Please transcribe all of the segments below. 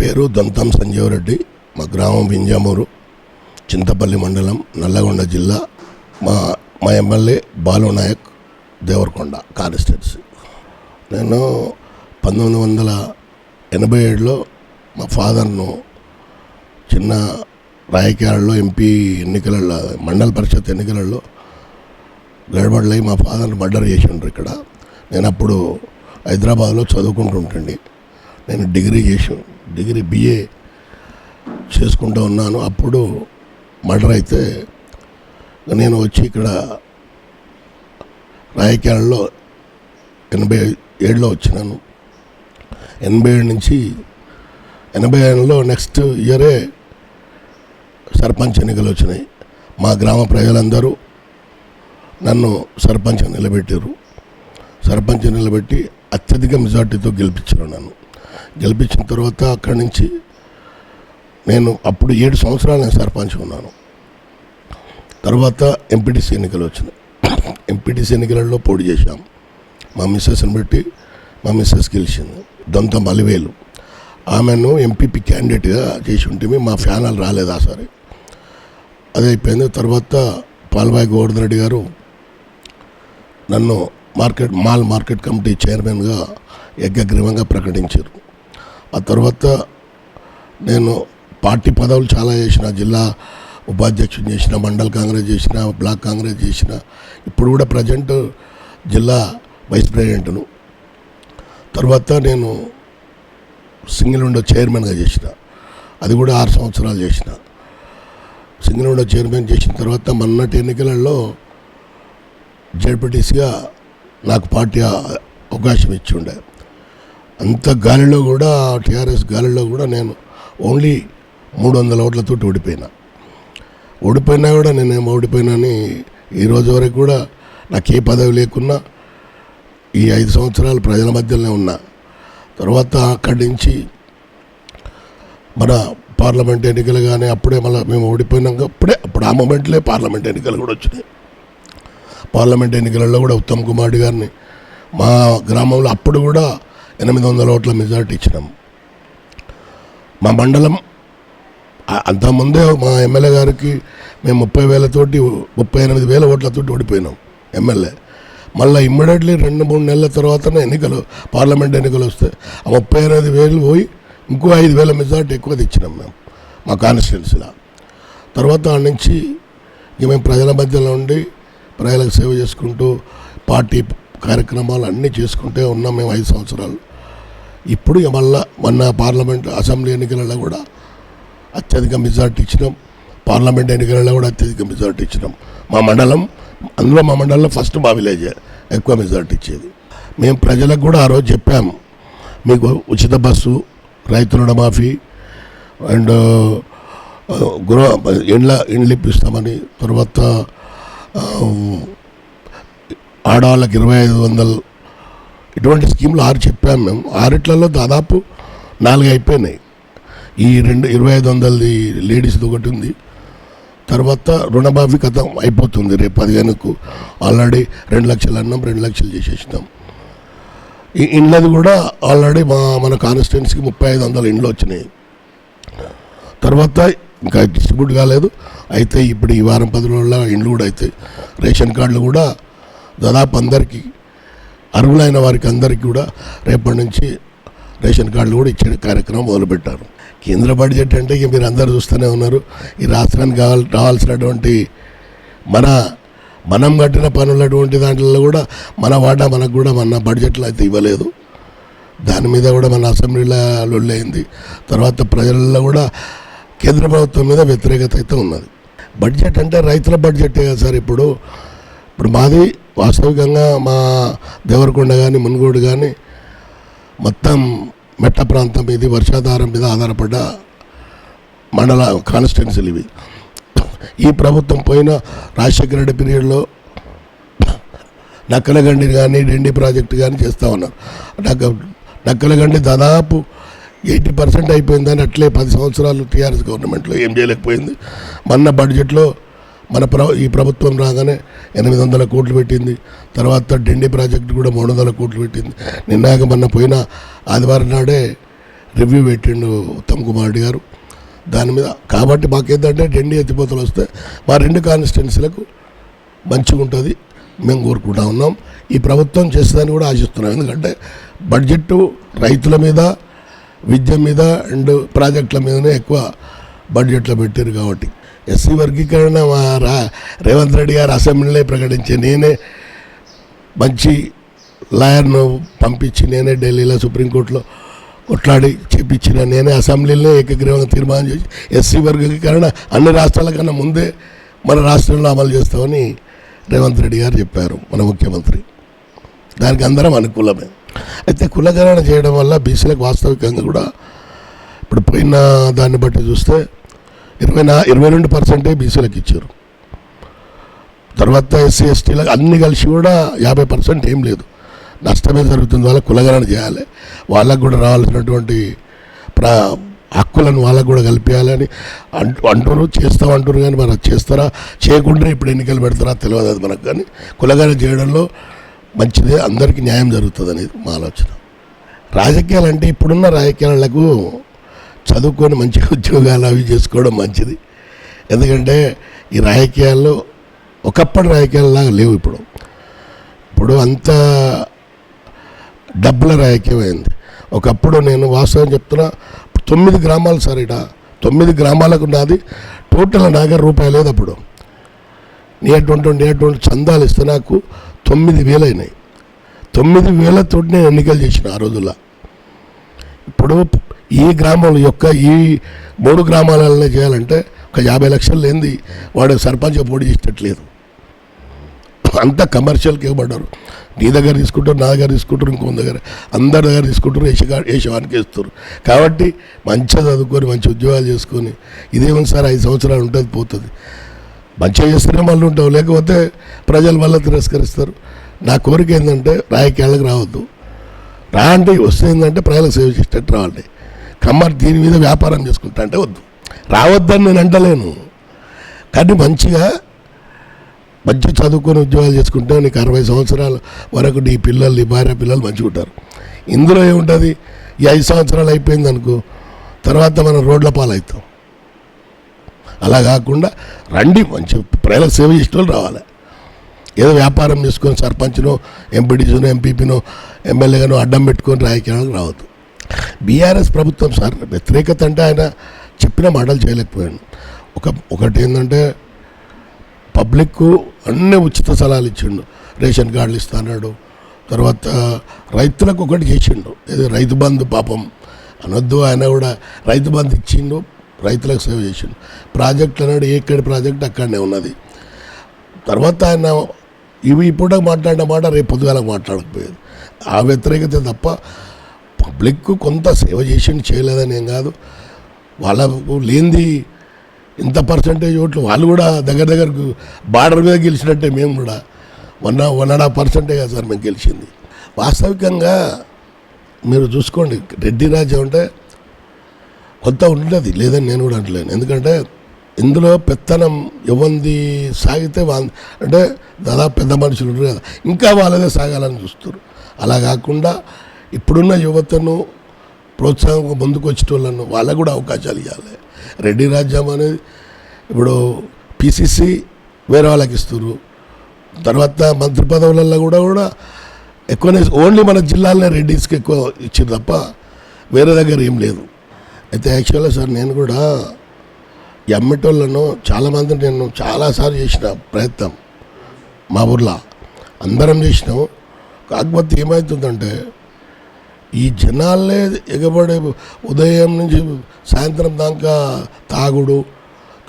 పేరు దంతం సంజీవరెడ్డి మా గ్రామం వింజామూరు చింతపల్లి మండలం నల్లగొండ జిల్లా. మా మా ఎమ్మెల్యే బాలు నాయక్ దేవరకొండ కాన్స్టిట్యున్సీ నేను పంతొమ్మిది వందల ఎనభై ఏడులో మా ఫాదర్ను చిన్న రాయకాలలో ఎంపీ ఎన్నికలలో మండల పరిషత్ ఎన్నికలలో గడబడలై మా ఫాదర్ని మర్డర్ చేసిండ్రు ఇక్కడ. నేను అప్పుడు హైదరాబాద్లో చదువుకుంటుంటండి. నేను డిగ్రీ చేసి డిగ్రీ బిఏ చేసుకుంటూ ఉన్నాను. అప్పుడు మర్డర్ అయితే నేను వచ్చి ఇక్కడ రాయకేళ్ళలో ఎనభై ఏడులో వచ్చినాను. ఎనభై ఏడు నుంచి ఎనభై ఏడులో నెక్స్ట్ ఇయరే సర్పంచ్ ఎన్నికలు వచ్చినాయి. మా గ్రామ ప్రజలందరూ నన్ను సర్పంచ్ నిలబెట్టారు సర్పంచ్ నిలబెట్టి అత్యధిక మెజార్టీతో గెలిపించారు నన్ను. గెలిపించిన తర్వాత అక్కడి నుంచి నేను అప్పుడు ఏడు సంవత్సరాలు నేను సర్పంచ్ ఉన్నాను. తర్వాత ఎంపీటీసీ ఎన్నికలు వచ్చినాయి. ఎంపీటీసీ ఎన్నికలలో పోటీ చేశాం. మా మిస్సెస్ని బట్టి మా మిస్సెస్ గెలిచింది. దొంత మలివేలు. ఆమెను ఎంపీపీ క్యాండిడేట్గా చేసి ఉంటే మా ఫ్యానాలు రాలేదు ఆ సరే. అది అయిపోయింది. తర్వాత పాల్బాయి గోవర్ధన్ రెడ్డి గారు నన్ను మార్కెట్ మాల్ మార్కెట్ కమిటీ చైర్మన్గా యజ్ఞగ్రీవంగా ప్రకటించారు. ఆ తర్వాత నేను పార్టీ పదవులు చాలా చేసిన జిల్లా ఉపాధ్యక్షుని చేసిన మండల్ కాంగ్రెస్ చేసిన బ్లాక్ కాంగ్రెస్ చేసిన ఇప్పుడు కూడా ప్రజెంట్ జిల్లా వైస్ ప్రెసిడెంట్ను. తర్వాత నేను సింగిల్ విండో చైర్మన్గా చేసిన అది కూడా ఆరు సంవత్సరాలు చేసిన. సింగిల్ విండో చైర్మన్ చేసిన తర్వాత మొన్నటి ఎన్నికలలో జడ్పీటీసీగా నాకు పార్టీ అవకాశం ఇచ్చి ఉండే. అంత గాలిలో కూడా టీఆర్ఎస్ గాలిలో కూడా నేను ఓన్లీ మూడు వందల ఓట్లతో ఓడిపోయినా. ఓడిపోయినా కూడా నేనేం ఓడిపోయినాని ఈరోజు వరకు కూడా నాకు ఏ పదవి లేకున్నా ఈ ఐదు సంవత్సరాలు ప్రజల మధ్యలోనే ఉన్నా. తర్వాత అక్కడి నుంచి మన పార్లమెంట్ ఎన్నికలు కానీ అప్పుడే మళ్ళీ మేము ఓడిపోయినాక అప్పుడే అప్పుడు ఆ మూమెంట్లే పార్లమెంట్ ఎన్నికలు కూడా వచ్చినాయి. పార్లమెంట్ ఎన్నికలలో కూడా ఉత్తమ్ కుమార్ గారిని మా గ్రామంలో అప్పుడు కూడా ఎనిమిది వందల ఓట్ల మెజారిటీ ఇచ్చినాం. మా మండలం అంతకుముందే మా ఎమ్మెల్యే గారికి మేము ముప్పై వేలతోటి ముప్పై ఎనిమిది వేల ఓట్లతోటి ఓడిపోయినాం ఎమ్మెల్యే. మళ్ళీ ఇమ్మీడియట్లీ రెండు మూడు నెలల తర్వాతనే ఎన్నికలు పార్లమెంట్ ఎన్నికలు వస్తే ఆ ముప్పై ఎనిమిది వేలు పోయి ఇంకో ఐదు వేల మెజార్టీ ఎక్కువ తెచ్చినాం మేము మా కాన్స్టిట్యున్సీలో. తర్వాత ఆ నుంచి ఇక మేము ప్రజల మధ్యలో ఉండి ప్రజలకు సేవ చేసుకుంటూ పార్టీ కార్యక్రమాలు అన్నీ చేసుకుంటే ఉన్నాం మేము ఐదు సంవత్సరాలు. ఇప్పుడు మళ్ళా మొన్న పార్లమెంట్ అసెంబ్లీ ఎన్నికలలో కూడా అత్యధిక మెజార్టీ ఇచ్చినాం. పార్లమెంట్ ఎన్నికలలో కూడా అత్యధిక మెజార్టీ ఇచ్చినాం. మా మండలం అందులో మా మండలంలో ఫస్ట్ మా విలేజే ఎక్కువ మెజార్టీ ఇచ్చేది. మేము ప్రజలకు కూడా ఆ రోజు చెప్పాము మీకు ఉచిత బస్సు రైతు రుణమాఫీ అండ్ గృహ ఇండ్ల ఇండ్లు ఇప్పిస్తామని తర్వాత ఆడవాళ్ళకి ఇరవై ఐదు వందలు. ఇటువంటి స్కీములు ఆరు చెప్పాము మేము. ఆరిట్లలో దాదాపు నాలుగు అయిపోయినాయి. ఈ రెండు ఇరవై ఐదు వందలది లేడీస్ది ఒకటి ఉంది. తర్వాత రుణమాఫీ కథ అయిపోతుంది రేపు పదిహేనుకు. ఆల్రెడీ రెండు లక్షలు అన్నాం రెండు లక్షలు చేసేసినాం. ఈ ఇండ్లది కూడా ఆల్రెడీ మా మన కాన్స్టిట్యున్సీకి ముప్పై ఐదు వందల ఇండ్లు వచ్చినాయి. తర్వాత ఇంకా డిస్ట్రిబ్యూట్ కాలేదు. అయితే ఇప్పుడు ఈ వారం పది రోజుల ఇండ్లు కూడా అవుతాయి రేషన్ కార్డులు కూడా దాదాపు అందరికీ అర్హులైన వారికి అందరికీ కూడా రేపటి నుంచి రేషన్ కార్డులు కూడా ఇచ్చే కార్యక్రమం మొదలుపెట్టారు. కేంద్ర బడ్జెట్ అంటే ఇక మీరు అందరూ చూస్తూనే ఉన్నారు. ఈ రాష్ట్రానికి కావాలి రావాల్సినటువంటి మన మనం కట్టిన పనులటువంటి దాంట్లో కూడా మన వాటా మనకు కూడా మన బడ్జెట్లో అయితే ఇవ్వలేదు. దాని మీద కూడా మన అసెంబ్లీలో లొల్లైంది. తర్వాత ప్రజల్లో కూడా కేంద్ర ప్రభుత్వం మీద వ్యతిరేకత అయితే ఉన్నది. బడ్జెట్ అంటే రైతుల బడ్జెటే కదా సార్ ఇప్పుడు. ఇప్పుడు మాది వాస్తవికంగా మా దేవరకొండ కానీ మున్గోడు కానీ మొత్తం మెట్ట ప్రాంతం ఇది వర్షాధారం మీద ఆధారపడ్డ మండల కాన్స్టిట్యున్సీలు ఇవి. ఈ ప్రభుత్వం పోయిన రాజశేఖర రెడ్డి పీరియడ్లో నక్కలగండి కానీ డిండి ప్రాజెక్టు కానీ చేస్తూ ఉన్నారు నక్క నక్కలగండి దాదాపు ఎయిటీ పర్సెంట్ అయిపోయిందని అట్లే పది సంవత్సరాలు టీఆర్ఎస్ గవర్నమెంట్లో ఏం చేయలేకపోయింది. మొన్న బడ్జెట్లో మన ప్ర ఈ ప్రభుత్వం రాగానే ఎనిమిది వందల కోట్లు పెట్టింది. తర్వాత డెండి ప్రాజెక్టు కూడా మూడు వందల కోట్లు పెట్టింది. నిన్నాక మొన్న పోయిన ఆదివారం నాడే రివ్యూ పెట్టిండు ఉత్తమ్ కుమార్ రెడ్డి గారు. దాని మీద కాబట్టి మాకేంటంటే డిండి ఎత్తిపోతలు వస్తే మా రెండు కాన్స్టిట్యున్సీలకు మంచిగా ఉంటుంది. మేము కోరుకుంటా ఉన్నాం. ఈ ప్రభుత్వం చేస్తుందని కూడా ఆశిస్తున్నాం. ఎందుకంటే బడ్జెట్ రైతుల మీద విద్య మీద అండ్ ప్రాజెక్టుల మీదనే ఎక్కువ బడ్జెట్లో పెట్టారు కాబట్టి. ఎస్సీ వర్గీకరణ మా రా రేవంత్ రెడ్డి గారు అసెంబ్లీలో ప్రకటించి నేనే మంచి లాయర్ను పంపించి నేనే ఢిల్లీలో సుప్రీంకోర్టులో కొట్లాడి చేపించిన నేనే అసెంబ్లీలో ఏకగ్రీవంగా తీర్మానం చేసి ఎస్సీ వర్గీకరణ అన్ని రాష్ట్రాల కన్నా ముందే మన రాష్ట్రంలో అమలు చేస్తామని రేవంత్ రెడ్డి గారు చెప్పారు మన ముఖ్యమంత్రి. దానికి అందరం అనుకూలమే. అయితే కులగణన చేయడం వల్ల బీసీలకు వాస్తవికంగా కూడా ఇప్పుడు పోయిన దాన్ని బట్టి చూస్తే ఇరవై నా ఇరవై రెండు పర్సెంటే బీసీలకు ఇచ్చారు. తర్వాత ఎస్సీ ఎస్టీలకు అన్ని కలిసి కూడా యాభై పర్సెంట్ ఏం లేదు. నష్టమే జరుగుతుంది. వాళ్ళ కులగణన చేయాలి. వాళ్ళకు కూడా రావాల్సినటువంటి ప్రా హక్కులను వాళ్ళకు కూడా కల్పించాలని అంటూ అంటున్నారు చేస్తాం అంటారు కానీ మరి అది చేస్తారా? చేయకుండా ఇప్పుడు ఎన్నికలు పెడతారా తెలియదు అది మనకు కానీ. కులగణన చేయడంలో మంచిదే. అందరికీ న్యాయం జరుగుతుంది అనేది మా ఆలోచన. రాజకీయాలు అంటే ఇప్పుడున్న రాజకీయాలకు చదువుకొని మంచి ఉద్యోగాలు అవి చేసుకోవడం మంచిది. ఎందుకంటే ఈ రాజకీయాల్లో ఒకప్పటి రాజకీయాలలాగా లేవు ఇప్పుడు. ఇప్పుడు అంత డబ్బుల రాజకీయం అయింది. ఒకప్పుడు నేను వాస్తవం చెప్తున్నా తొమ్మిది గ్రామాలు సార్ ఇట తొమ్మిది గ్రామాలకు నాది టోటల్ నాగర్ రూపాయి లేదు అప్పుడు. నేటువంటి నేటువంటి చందాలు ఇస్తే నాకు తొమ్మిది వేలైనాయి తొమ్మిది వేలతోటి నేను ఎన్నికలు చేసిన ఆ రోజుల్లో. ఇప్పుడు ఈ గ్రామం యొక్క ఈ మూడు గ్రామాలలో చేయాలంటే ఒక యాభై లక్షలు లేనిది వాడు సర్పంచ్ పోటీ చేసేటట్లేదు. అంత కమర్షియల్కి ఇవ్వబడ్డారు నీ దగ్గర తీసుకుంటారు నా దగ్గర తీసుకుంటారు ఇంకో దగ్గర అందరి దగ్గర తీసుకుంటారు వేసగా వేసేవానికి ఇస్తారు. కాబట్టి మంచిగా చదువుకొని మంచి ఉద్యోగాలు చేసుకొని ఇదేమో సార్ ఐదు సంవత్సరాలు ఉంటుంది పోతుంది. మంచిగా చేస్తేనే మళ్ళీ ఉంటావు లేకపోతే ప్రజలు మళ్ళీ తిరస్కరిస్తారు. నా కోరిక ఏంటంటే రాయకేళ్ళకి రావద్దు. రా అంటే వస్తే ఏంటంటే ప్రజలకు సేవ చేసేటట్టు రావాలి. కమ్మర్ దీని మీద వ్యాపారం చేసుకుంటా అంటే వద్దు. రావద్దని నేను అంటలేను. కానీ మంచిగా మంచి చదువుకొని ఉద్యోగాలు చేసుకుంటే నీకు అరవై సంవత్సరాల వరకు నీ పిల్లలు నీ భార్య పిల్లలు మంచిగా ఉంటారు. ఇందులో ఏముంటుంది? ఈ ఐదు సంవత్సరాలు అయిపోయింది అనుకో తర్వాత మనం రోడ్ల పాలవుతాం. అలా కాకుండా రండి మంచి ప్రజలకు సేవ చేసే రావాలి. ఏదో వ్యాపారం చేసుకొని సర్పంచ్నో ఎంపీటీసీనో ఎంపీపీనో ఎమ్మెల్యేగానో అడ్డం పెట్టుకొని రాజకీయాలకు రావద్దు. బీఆర్ఎస్ ప్రభుత్వం సార్ వ్యతిరేకత అంటే ఆయన చెప్పిన మాటలు చేయలేకపోయాడు ఒక ఒకటి ఏంటంటే పబ్లిక్కు అన్ని ఉచిత సలహాలు ఇచ్చిండు. రేషన్ కార్డులు ఇస్తాడు తర్వాత రైతులకు ఒకటి చేసిండు. ఏదో రైతు బంధు పాపం అనొద్దు ఆయన కూడా రైతు బంధు ఇచ్చిండు రైతులకు సేవ చేసిండు. ప్రాజెక్ట్ అన్నాడు ఎక్కడి ప్రాజెక్ట్ అక్కడనే ఉన్నది. తర్వాత ఆయన ఇవి ఇప్పుడు మాట్లాడిన మాట రేపు పొద్దుగాలకు మాట్లాడకపోయేది. ఆ వ్యతిరేకత తప్ప పబ్లిక్ కొంత సేవ చేసిండు చేయలేదని ఏం కాదు. వాళ్ళకు లేనిది ఇంత పర్సంటేజ్ ఓట్లు వాళ్ళు కూడా దగ్గర దగ్గరకు బార్డర్ మీద గెలిచినట్టే మేము కూడా. వన్ వన్ అండ్ హాఫ్ పర్సెంటే కదా సార్ మేము గెలిచింది. వాస్తవికంగా మీరు చూసుకోండి రెడ్డి రాజ్యం అంటే కొంత ఉండదు లేదని నేను కూడా అంటలేను. ఎందుకంటే ఇందులో పెత్తనం ఇవ్వంది సాగితే వాళ్ళ అంటే దాదాపు పెద్ద మనుషులు ఉంటారు కదా ఇంకా వాళ్ళదే సాగాలని చూస్తారు. అలా కాకుండా ఇప్పుడున్న యువతను ప్రోత్సాహం ముందుకు వచ్చేటోళ్ళను వాళ్ళకు కూడా అవకాశాలు ఇవ్వాలి. రెడ్డి రాజ్యం అనేది ఇప్పుడు పిసిసి వేరే వాళ్ళకి ఇస్తున్నారు తర్వాత మంత్రి పదవులలో కూడా కూడా ఎక్కువనే ఓన్లీ మన జిల్లాలోనే రెడ్డిస్కి ఎక్కువ ఇచ్చింది తప్ప వేరే దగ్గర ఏం లేదు. అయితే యాక్చువల్గా సార్ నేను కూడా ఈ అమ్మేటోళ్ళను చాలామంది నేను చాలాసార్లు చేసిన ప్రయత్నం మా ఊర్లో. అందరం చేసినాం. కాకపోతే ఏమవుతుందంటే ఈ జనాలే ఎగబడే ఉదయం నుంచి సాయంత్రం దాకా తాగుడు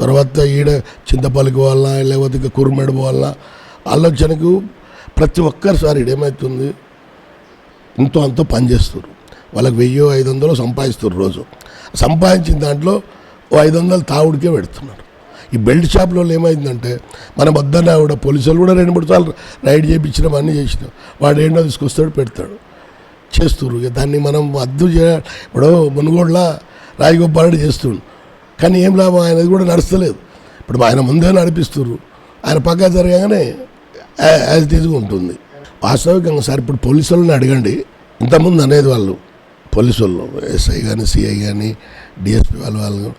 తర్వాత ఈడ చింతపల్లికి వల్ల లేకపోతే ఇంకా కురుమెడ వల్ల ఆలోచనకు ప్రతి ఒక్కరిసారి ఏమవుతుంది ఇంతో అంతో పనిచేస్తారు వాళ్ళకి వెయ్యో ఐదు వందలు సంపాదిస్తారు రోజు. సంపాదించిన దాంట్లో ఓ ఐదు వందలు తావుడికే పెడుతున్నారు. ఈ బెల్ట్ షాప్లో ఏమైందంటే మన వద్దన్న కూడా పోలీసులు కూడా రెండు మూడు సార్లు రైడ్ చేయించడం అన్నీ చేసినాం. వాడు ఏంటో తీసుకొస్తాడు పెడతాడు. చేస్తున్నారు. ఇక దాన్ని మనం అద్దు చే ఇప్పుడు మునుగోడ్ల రాజగోపాలుడు చేస్తుండు. కానీ ఏం లాభం? ఆయనది కూడా నడుస్తలేదు. ఇప్పుడు ఆయన ముందే నడిపిస్తున్నారు ఆయన పక్క జరగగానే యాజ్ తీజ్గా ఉంటుంది. వాస్తవికంగా సార్ ఇప్పుడు పోలీసులను అడగండి. ఇంతకుముందు అనేది వాళ్ళు. పోలీసు వాళ్ళు ఎస్ఐ కానీ సిఐ కానీ డిఎస్పీ వాళ్ళు వాళ్ళు.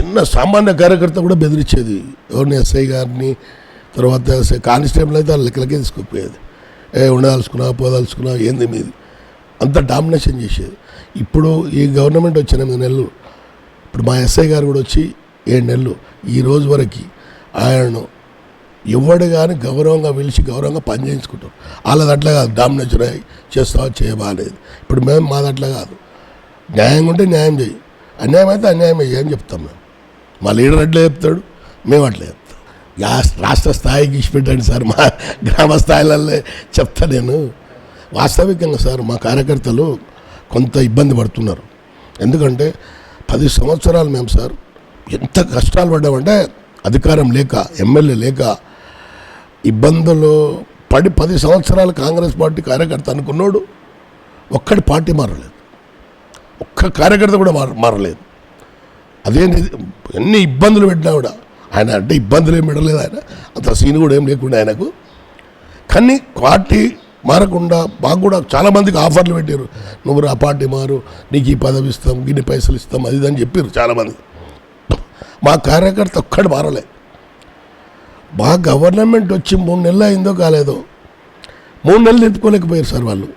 చిన్న సామాన్య కార్యకర్త కూడా బెదిరించేది. ఎవరిని ఎస్ఐ గారిని తర్వాత కానిస్టేబుల్ అయితే వాళ్ళ లెక్కలకే తీసుకుపోయేది. ఏ ఉండదలుచుకున్నా పోదలుచుకున్నా ఏంది మీది? అంత డామినేషన్ చేసేది. ఇప్పుడు ఈ గవర్నమెంట్ వచ్చిన ఎనిమిది నెలలు ఇప్పుడు మా ఎస్ఐ గారు కూడా వచ్చి ఏడు నెలలు ఈ రోజు వరకు ఆయనను ఎవడు కానీ గౌరవంగా పిలిచి గౌరవంగా పనిచేయించుకుంటారు వాళ్ళ వాళ్ళది అట్లా కాదు డామినేషన్ అయ్యి చేస్తావా చేయబాలేదు ఇప్పుడు మేము మాది అట్లా కాదు. న్యాయంగా ఉంటే న్యాయం చేయి. అన్యాయం అయితే అన్యాయం అయ్యి అని చెప్తాం మేము? మా లీడర్ అట్లే చెప్తాడు మేము అట్లే చెప్తాం. రాష్ట్ర స్థాయికి ఇచ్చిపెట్టండి సార్. మా గ్రామ స్థాయిలలో చెప్తా నేను. వాస్తవికంగా సార్ మా కార్యకర్తలు కొంత ఇబ్బంది పడుతున్నారు. ఎందుకంటే పది సంవత్సరాలు మేము సార్ ఎంత కష్టాలు పడ్డామంటే అధికారం లేక ఎమ్మెల్యే లేక ఇబ్బందులు పడి పది సంవత్సరాలు కాంగ్రెస్ పార్టీ కార్యకర్త అనుకున్నాడు ఒక్కడి పార్టీ మారలేదు. ఒక్క కార్యకర్త కూడా మార మారలేదు. అదే ఎన్ని ఇబ్బందులు పెట్టినా కూడా ఆయన అంటే ఇబ్బందులు ఏం పెట్టలేదు ఆయన. అంత సీన్ కూడా ఏం లేకుండా ఆయనకు. కానీ పార్టీ మారకుండా మాకు కూడా చాలామందికి ఆఫర్లు పెట్టారు. నువ్వు ఆ పార్టీ మారు నీకు ఈ పదవి ఇస్తాం గిన్ని పైసలు ఇస్తాం అది ఇది అని చెప్పారు చాలామంది మా కార్యకర్త ఒక్కడు మారలే. మా గవర్నమెంట్ వచ్చి మూడు నెలలు అయిందో కాలేదో మూడు నెలలు నిలుపుకోలేకపోయారు సార్ వాళ్ళు.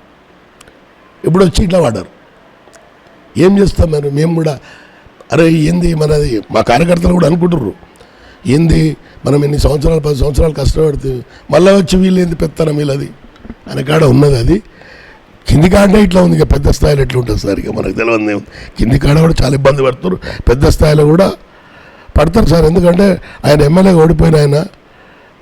ఇప్పుడు వచ్చి ఇట్లా వాడారు. ఏం చేస్తాం మరి? మేము కూడా అరే ఏంది మనది మా కార్యకర్తలు కూడా అనుకుంటుర్రు. ఏంది? మనం ఎన్ని సంవత్సరాలు పది సంవత్సరాలు కష్టపడితే మళ్ళీ వచ్చి వీళ్ళు ఏంది పెత్తనం వీళ్ళది? అనే కాడ ఉన్నది అది. కింది కాడ ఇట్లా ఉంది ఇక పెద్ద స్థాయిలో ఎట్లా ఉంటుంది సార్? ఇక మనకు తెలియదు కింది కాడ కూడా చాలా ఇబ్బంది పడుతున్నారు. పెద్ద స్థాయిలో కూడా పడతారు సార్. ఎందుకంటే ఆయన ఎమ్మెల్యేగా ఓడిపోయిన ఆయన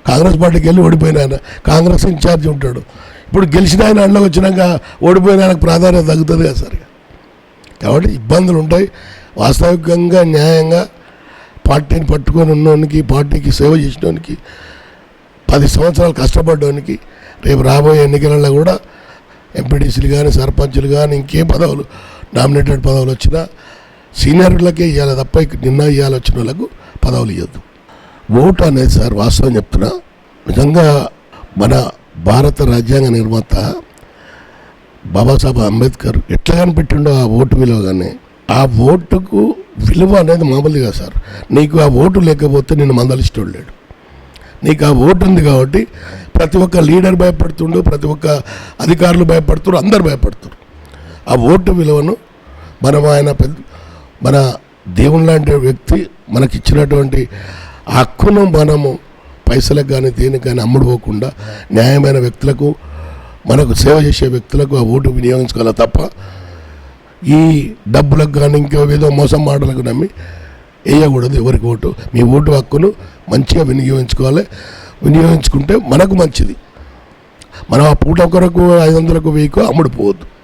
కాంగ్రెస్ పార్టీకి వెళ్ళి ఓడిపోయిన ఆయన కాంగ్రెస్ ఇన్ఛార్జ్ ఉంటాడు. ఇప్పుడు గెలిచిన ఆయన అండగా వచ్చినాక ఓడిపోయిన ఆయనకు ప్రాధాన్యత తగ్గుతుంది కదా సార్ కాబట్టి ఇబ్బందులు ఉంటాయి. వాస్తవికంగా న్యాయంగా పార్టీని పట్టుకొని ఉన్నోనికి పార్టీకి సేవ చేసినోనికి పది సంవత్సరాలు కష్టపడ్డానికి రేపు రాబోయే ఎన్నికలలో కూడా ఎంపీటీసీలు కానీ సర్పంచులు కానీ ఇంకేం పదవులు నామినేటెడ్ పదవులు వచ్చినా సీనియర్లకే ఇవ్వాలి తప్ప నిన్న ఇవ్వాలి వచ్చిన వాళ్ళకు పదవులు ఇవ్వద్దు ఓటు అనేది సార్ వాస్తవం చెప్తున్నా. నిజంగా మన భారత రాజ్యాంగ నిర్మాత బాబాసాహెబ్ అంబేద్కర్ ఎట్లా కనిపెట్టిండో ఆ ఓటు విలువ కానీ ఆ ఓటుకు విలువ అనేది మామూలుగా సార్. నీకు ఆ ఓటు లేకపోతే నేను మందలిష్టోడు లేడు నీకు ఆ ఓటు ఉంది కాబట్టి ప్రతి ఒక్క లీడర్ భయపడుతుండు ప్రతి ఒక్క అధికారులు భయపడుతున్నారు అందరు భయపడుతున్నారు ఆ ఓటు విలువను మనం ఆయన పెద్ద మన దేవుని లాంటి వ్యక్తి మనకి ఇచ్చినటువంటి ఆ హక్కును మనము పైసలకు కానీ దేనికి కానీ అమ్ముడుపోకుండా న్యాయమైన వ్యక్తులకు మనకు సేవ చేసే వ్యక్తులకు ఆ ఓటు వినియోగించుకోవాలి తప్ప ఈ డబ్బులకు కానీ ఇంకో ఏదో మోసం మాటలకు నమ్మి వేయకూడదు ఎవరికి ఓటు. మీ ఓటు హక్కును మంచిగా వినియోగించుకోవాలి. వినియోగించుకుంటే మనకు మంచిది. మనం ఆ పూట ఒకరకు ఐదు వందలకు వెయ్యికో అమ్ముడు పోవద్దు.